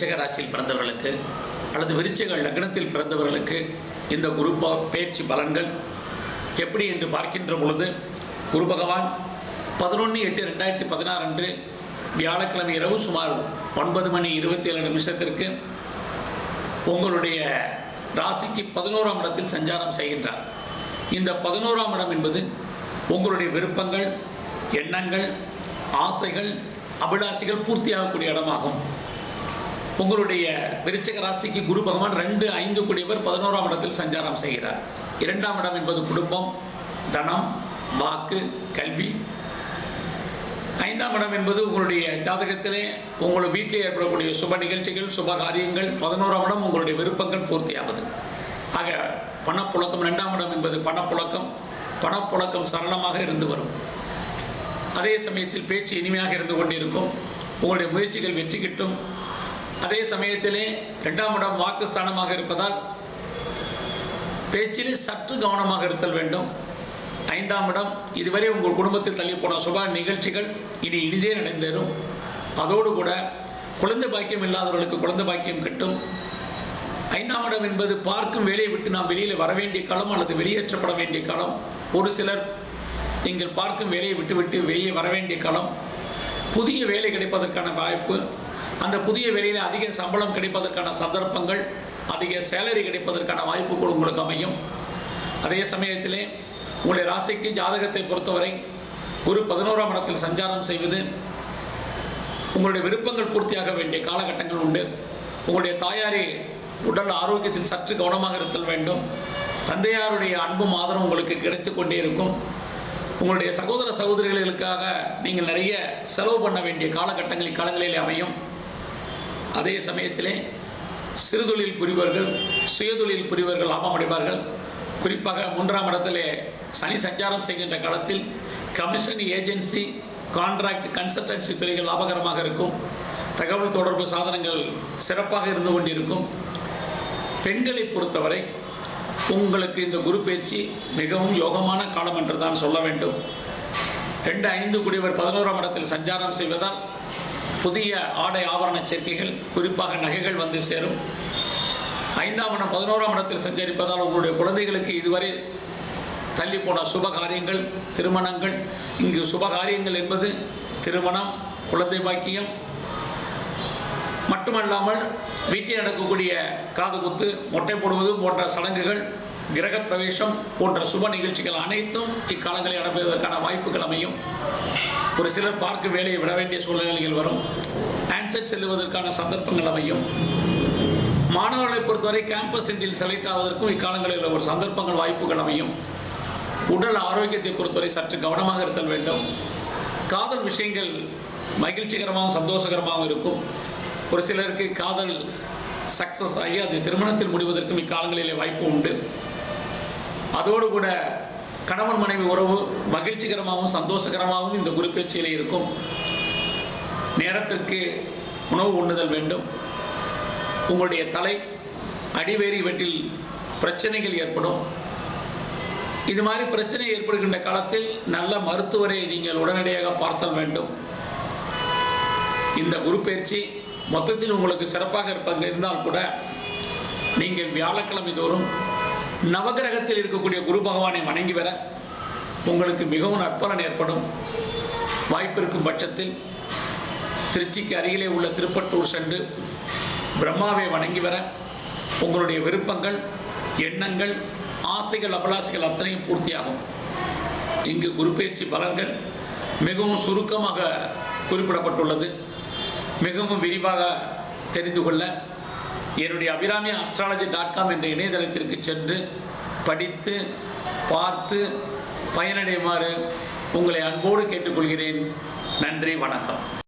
விருச்சக ராசியில் பிறந்தவர்களுக்கு அல்லது விருச்சக லக்னத்தில் பிறந்தவர்களுக்கு இந்த குரு பேச்சு பயிற்சி பலன்கள் எப்படி என்று பார்க்கின்ற பொழுது குரு பகவான் பதினொன்று எட்டு ரெண்டாயிரத்தி பதினாறு அன்று வியாழக்கிழமை இரவு சுமார் ஒன்பது மணி இருபத்தி ஏழு நிமிஷத்திற்கு உங்களுடைய ராசிக்கு பதினோராம் இடத்தில் சஞ்சாரம் செய்கின்றார். இந்த பதினோராம் இடம் என்பது உங்களுடைய விருப்பங்கள் எண்ணங்கள் ஆசைகள் அபிலாஷைகள் பூர்த்தியாகக்கூடிய இடமாகும். உங்களுடைய விருச்சக ராசிக்கு குரு பகவான் ரெண்டு ஐந்து கூடியவர் பதினோராம் இடத்தில் சஞ்சாரம் செய்கிறார். இரண்டாம் இடம் என்பது குடும்பம் தனம் வாக்கு கல்வி. ஐந்தாம் இடம் என்பது உங்களுடைய ஜாதகத்திலே உங்களுடைய வீட்டில் ஏற்படக்கூடிய சுப நிகழ்ச்சிகள் சுப காரியங்கள். பதினோராம் இடம் உங்களுடைய விருப்பங்கள் பூர்த்தியாவது. ஆக பணப்புழக்கம் இரண்டாம் இடம் என்பது பணப்புழக்கம். பணப்புழக்கம் சரளமாக இருந்து வரும். அதே சமயத்தில் பேச்சு இனிமையாக இருந்து கொண்டிருக்கும். உங்களுடைய முயற்சிகள் வெற்றி கிட்டும். அதே சமயத்திலே இரண்டாம் இடம் வாக்குஸ்தானமாக இருப்பதால் பேச்சிலே சற்று கவனமாக இருத்தல் வேண்டும். ஐந்தாம் இடம் இதுவரை உங்கள் குடும்பத்தில் தள்ளி போன சுப நிகழ்ச்சிகள் இனி இனிதே நடந்தேறும் அதோடு கூட குழந்தை பாக்கியம் இல்லாதவர்களுக்கு குழந்தை பாக்கியம் கிட்டும். ஐந்தாம் இடம் என்பது பார்க்கும் வேலையை விட்டு நாம் வெளியில் வர வேண்டிய காலம் அல்லது வெளியேற்றப்பட வேண்டிய காலம். ஒரு சிலர் நீங்கள் பார்க்கும் வேலையை விட்டுவிட்டு வெளியே வர வேண்டிய காலம். புதிய வேலை கிடைப்பதற்கான வாய்ப்பு அந்த புதிய வேலையில் அதிக சம்பளம் கிடைப்பதற்கான சந்தர்ப்பங்கள் அதிக சேலரி கிடைப்பதற்கான வாய்ப்புகள் உங்களுக்கு அமையும். அதே சமயத்திலே உங்களுடைய ராசிக்கு ஜாதகத்தை பொறுத்தவரை குரு பதினோராம் இடத்தில் சஞ்சாரம் செய்வது உங்களுடைய விருப்பங்கள் பூர்த்தியாக வேண்டிய காலகட்டங்கள் உண்டு. உங்களுடைய தாயாரி உடல் ஆரோக்கியத்தில் சற்று கவனமாக இருத்தல் வேண்டும். தந்தையாருடைய அன்பும் ஆதரவும் உங்களுக்கு கிடைத்து கொண்டே இருக்கும். உங்களுடைய சகோதர சகோதரிகளுக்காக நீங்கள் நிறைய செலவு பண்ண வேண்டிய காலகட்டங்களில் காலங்களில் அமையும். அதே சமயத்திலே சிறுதொழில் புரிவர்கள் சுயதொழில் புரிவர்கள் லாபம் அடைவார்கள். குறிப்பாக மூன்றாம் இடத்திலே சனி சஞ்சாரம் செய்கின்ற காலத்தில் கமிஷன் ஏஜென்சி கான்ட்ராக்ட் கன்சல்டன்சி துறைகள் லாபகரமாக இருக்கும். தகவல் தொடர்பு சாதனங்கள் சிறப்பாக இருந்து கொண்டிருக்கும். பெண்களை பொறுத்தவரை உங்களுக்கு இந்த குரு பயிற்சி மிகவும் யோகமான காலம் என்று தான் சொல்ல வேண்டும். ரெண்டு ஐந்து குடிவர் பதினோராம் இடத்தில் சஞ்சாரம் செய்வதால் புதிய ஆடை ஆபரண சேர்க்கைகள் குறிப்பாக நகைகள் வந்து சேரும். ஐந்தாம் இடம் பதினோராம் இடத்தில் சஞ்சரிப்பதால் உங்களுடைய குழந்தைகளுக்கு இதுவரை தள்ளி போன சுப காரியங்கள் திருமணங்கள். இங்கு சுப காரியங்கள் என்பது திருமணம் குழந்தை பாக்கியம். மட்டுமல்லாமல் வீட்டில் நடக்கக்கூடிய காது குத்து மொட்டை போடுவது போன்ற சடங்குகள் கிரக பிரவேசம் போன்ற சுப நிகழ்ச்சிகள் அனைத்தும் இக்காலங்களில் நடைபெறுவதற்கான வாய்ப்புகள் அமையும். ஒரு சிலர் பார்க்க வேலையை விட வேண்டிய சூழ்நிலைகள் வரும். ஆன்செட் செல்லுவதற்கான சந்தர்ப்பங்கள் அமையும். மாணவர்களை பொறுத்தவரை கேம்பஸ் இன்றில் செலக்ட் ஆவதற்கும் இக்காலங்களில் ஒரு சந்தர்ப்பங்கள் வாய்ப்புகள் அமையும். உடல் ஆரோக்கியத்தை பொறுத்தவரை சற்று கவனமாக இருத்தல் வேண்டும். காதல் விஷயங்கள் மகிழ்ச்சிகரமாகவும் சந்தோஷகரமாகவும் இருக்கும். ஒரு சிலருக்கு காதல் சக்சஸ் ஆகி அது திருமணத்தில் முடிவதற்கும் இக்காலங்களிலே வாய்ப்பு உண்டு. அதோடு கூட கணவன் மனைவி உறவு மகிழ்ச்சிகரமாகவும் சந்தோஷகரமாகவும் இந்த குறிப்பேச்சியில் இருக்கும். நேரத்திற்கு உணவு உண்ணுதல் வேண்டும். உங்களுடைய தலை அடிவேறு இவற்றில் பிரச்சனைகள் ஏற்படும். இது மாதிரி பிரச்சனை ஏற்படுகின்ற காலத்தில் நல்ல மருத்துவரை நீங்கள் உடனடியாக பார்த்தல் வேண்டும். இந்த குரு பயிற்சி மொத்தத்தில் உங்களுக்கு சிறப்பாக இருப்பதில் இருந்தால் கூட நீங்கள் வியாழக்கிழமை தோறும் நவகிரகத்தில் இருக்கக்கூடிய குரு பகவானை வணங்கி வர உங்களுக்கு மிகவும் நற்பலன் ஏற்படும். வாய்ப்பு இருக்கும் பட்சத்தில் திருச்சிக்கு அருகிலே உள்ள திருப்பட்டூர் சென்று பிரம்மாவை வணங்கி வர உங்களுடைய விருப்பங்கள் எண்ணங்கள் ஆசைகள் அபலாசைகள் அத்தனையும் பூர்த்தியாகும். இங்கு குருப்பெயர்ச்சி பலன்கள் மிகவும் சுருக்கமாக குறிப்பிடப்பட்டுள்ளது. மிகவும் விரிவாக தெரிந்து கொள்ள என்னுடைய அபிராமி அஸ்ட்ராலஜி டாட் காம் என்ற இணையதளத்திற்கு சென்று படித்து பார்த்து பயனடையுமாறு உங்களை அன்போடு கேட்டுக்கொள்கிறேன். நன்றி வணக்கம்.